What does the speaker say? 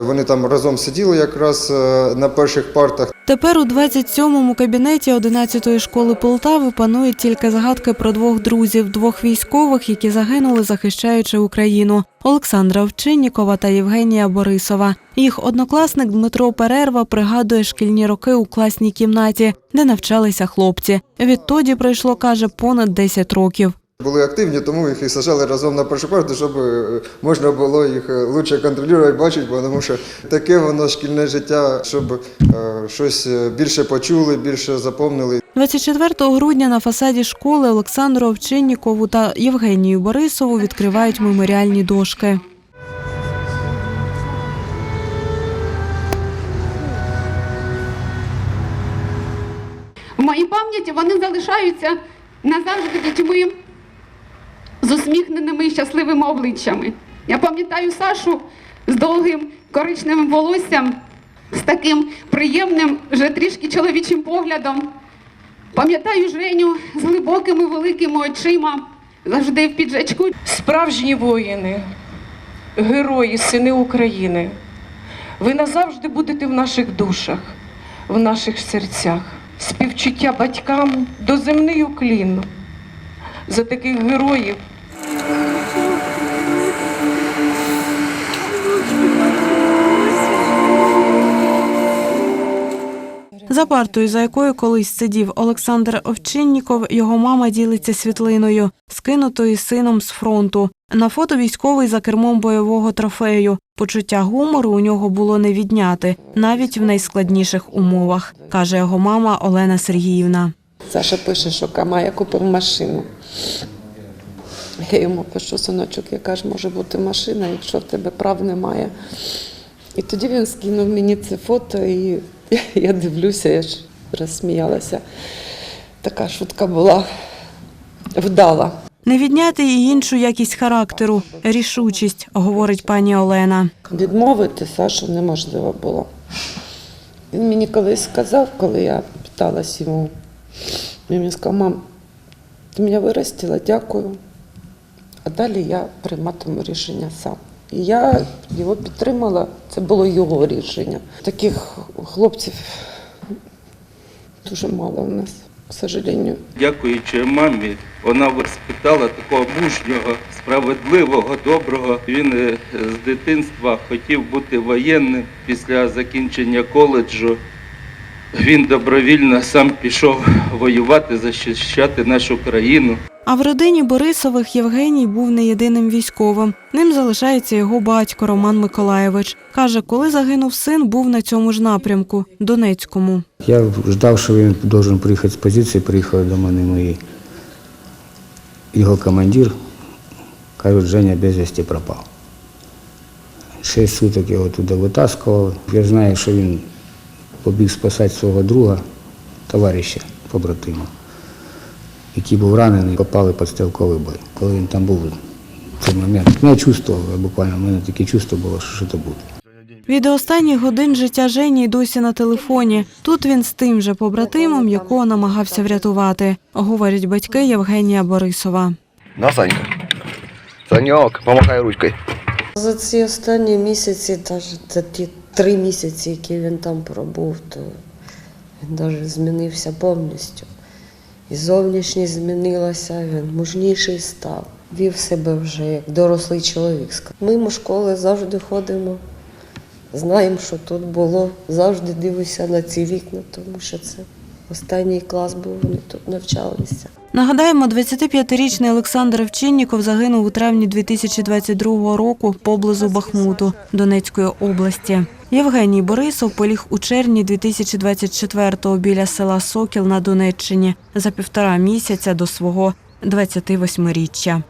Вони там разом сиділи якраз е, на перших партах. Тепер у 27-му кабінеті 11-ї школи Полтави панують тільки згадки про двох друзів, двох військових, які загинули, захищаючи Україну Олександра Овчиннікова та Євгенія Борисова. Їх однокласник Дмитро Перерва пригадує шкільні роки у класній кімнаті, де навчалися хлопці. Відтоді пройшло, каже, понад 10 років. Були активні, тому їх і сажали разом на першу парту, щоб е, можна було їх е, лучше контролювати, бачити, бо тому що таке воно шкільне життя, щоб е, щось більше почули, більше запомнили. 24 грудня на фасаді школи Олександру Овчиннікову та Євгенію Борисову відкривають меморіальні дошки. В моїй пам'яті вони залишаються назавжди дітьми з усміхненими і щасливими обличчями. Я пам'ятаю Сашу з довгим коричневим волоссям, з таким приємним, вже трішки чоловічим поглядом. Пам'ятаю Женю з глибокими великими очима, завжди в піджачку. Справжні воїни, герої, сини України. Ви назавжди будете в наших душах, в наших серцях. Співчуття батькам доземний уклін. За таких героїв За партою, за якою колись сидів Олександр Овчинніков, його мама ділиться світлиною, скинутою сином з фронту. На фото військовий за кермом бойового трофею. Почуття гумору у нього було не відняти, навіть в найскладніших умовах, каже його мама Олена Сергіївна. Саша пише, що Камая купив машину. Я йому пишу, синочок, яка ж може бути машина, якщо в тебе прав немає. І тоді він скинув мені це фото, і я дивлюся, я ж розсміялася. Така шутка була вдала. Не відняти і іншу якість характеру, рішучість, говорить пані Олена. Відмовити Сашу неможливо було. Він мені колись сказав, коли я питалась йому, він мені сказав, мам, ти мене виростила, дякую. А далі я прийматиму рішення сам. І я його підтримала, це було його рішення. Таких хлопців дуже мало у нас, к сожалению. Дякуючи мамі, вона воспитала такого мужнього, справедливого, доброго. Він е, з дитинства хотів бути воєнним. Після закінчення коледжу він добровільно сам пішов воювати, захищати нашу країну. А в родині Борисових Євгеній був не єдиним військовим. Ним залишається його батько Роман Миколаєвич. Каже, коли загинув син, був на цьому ж напрямку Донецькому. Я ждав, що він должен приїхати з позиції, приїхали до мене мої. Його командир, кажуть, Женя безвісті пропав. Шість суток його туди витаскували. Я знаю, що він побіг спасати свого друга, товариша, побратима, який був ранений, попали під стрілковий бой. Коли він там був в цей момент, ну, я чувствував, буквально, в мене таке чувство було, що щось буде. Від останніх годин життя Жені досі на телефоні. Тут він з тим же побратимом, якого намагався врятувати, говорять батьки Євгенія Борисова. На, Санька. Санек, помахай ручкой. За ці останні місяці, навіть за ті три місяці, які він там пробув, то він навіть змінився повністю. І зовнішність змінилася, він мужніший став. Вів себе вже як дорослий чоловік. Мимо школи завжди ходимо, знаємо, що тут було, завжди дивишся на ці вікна, тому що це останній клас був, вони тут навчалися. Нагадаємо, 25-річний Олександр Овчинніков загинув у травні 2022 року поблизу Бахмуту Донецької області. Євгеній Борисов поліг у червні 2024-го біля села Сокіл на Донеччині за півтора місяця до свого 28-річчя.